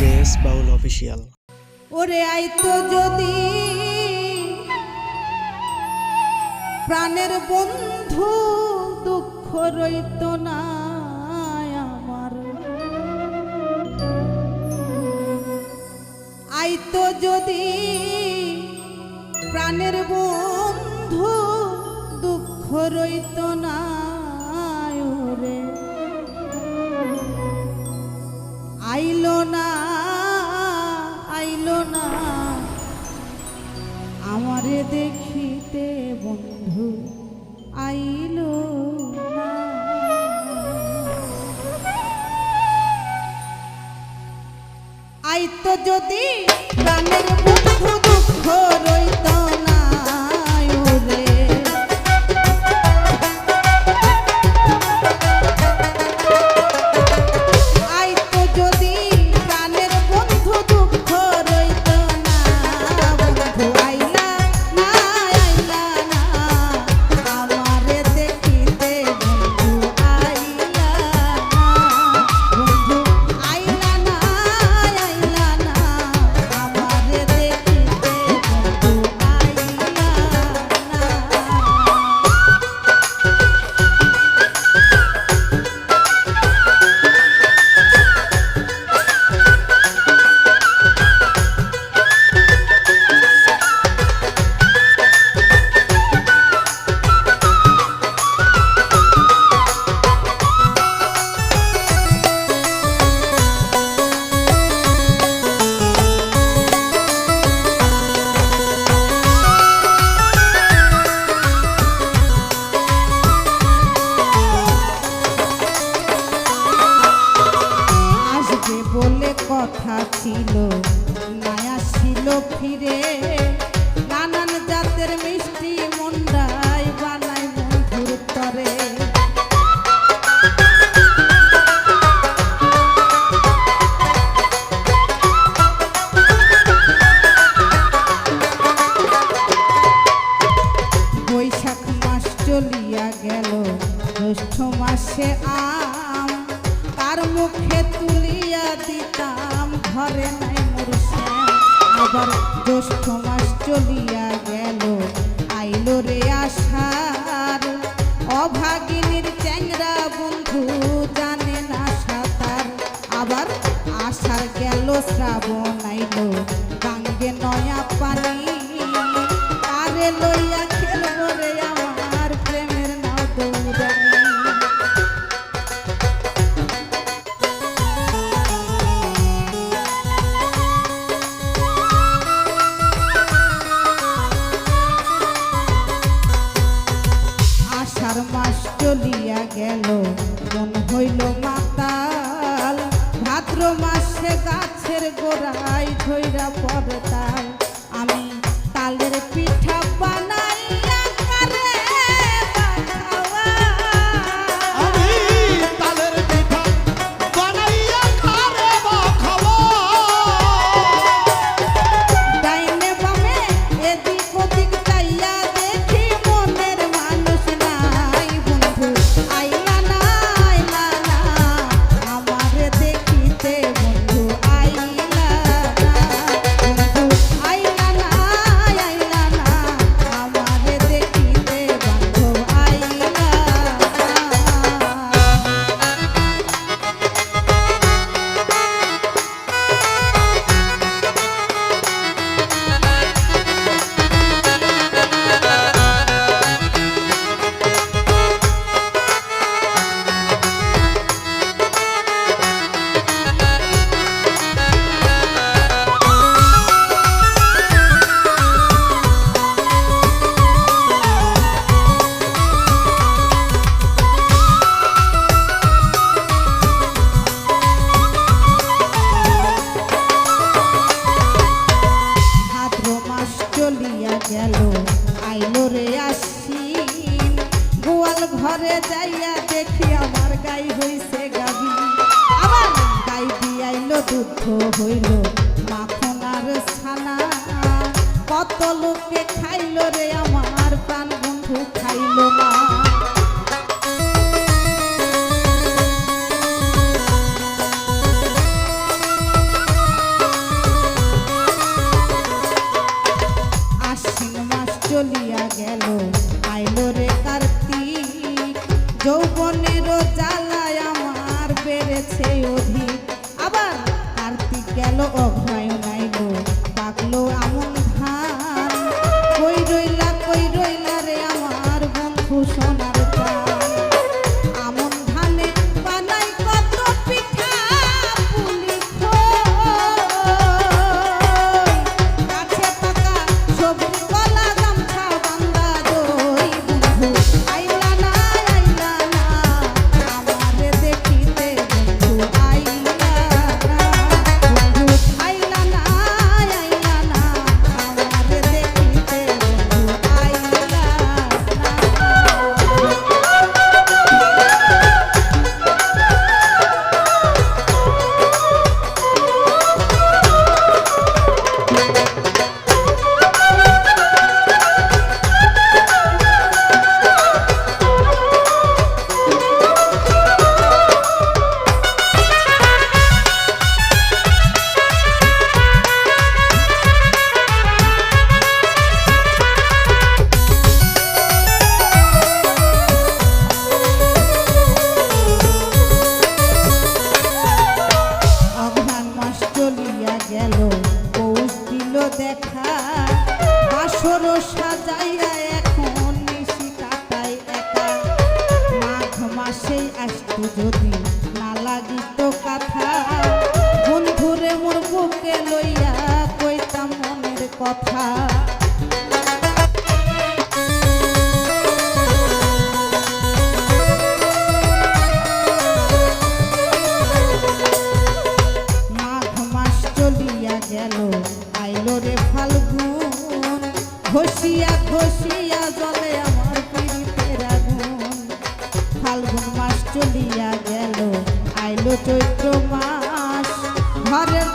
JS বাউল official. ওরে আইতো যদি প্রাণের বন্ধু দুঃখ রইত না আমার। আইতো যদি প্রাণের বন্ধু দুঃখ রইত না আইলো না না। আমারে দেখিতে বন্ধু আইল না। আইতো যদি প্রাণের কথা ছিল মায়া ছিল ফিরে। মুখে তুলিয়া দিতাম, ঘরে নাই মোর আবার জ্যৈষ্ঠ মাস চলিয়া গেল, আইলো রে আষাঢ়। অভাগিনীর চ্যাংরা বন্ধু জানে না সাঁতার। আবার আষাঢ় গেল, শ্রাবণ আইলো, গাঙ্গে নয়া পানি a pobre tá আশ্বিন গোয়াল ঘরে যাইয়া দেখি আমার গাই হইছে গাবি আমার গাই দিয়াইলো দুধ হইল মাখন আর ছানা। কত লোকে খাইলো রে, আমার প্রাণ বন্ধু খাইলো না। যৌবনের জ্বালায় আমার বেড়েছে অধিক আবার কার্তিক গেল অভয় নাই গো পাকলো পাইয়া গেল দেখা। বাসর সাজাইয়া এখন নিশি একা। মাঘ মাসেই আসতো যদি না লাগিত কথা। বন্ধুরে মোর বুকে লইয়া কইতাম মনের কথা। আগুন ঘষিয়া ঘষিয়া জলে আমার পীড়িতের আগুন ফাল্গুন মাস চলিয়া গেল, আইলো চৈত্র মাস। ঘরের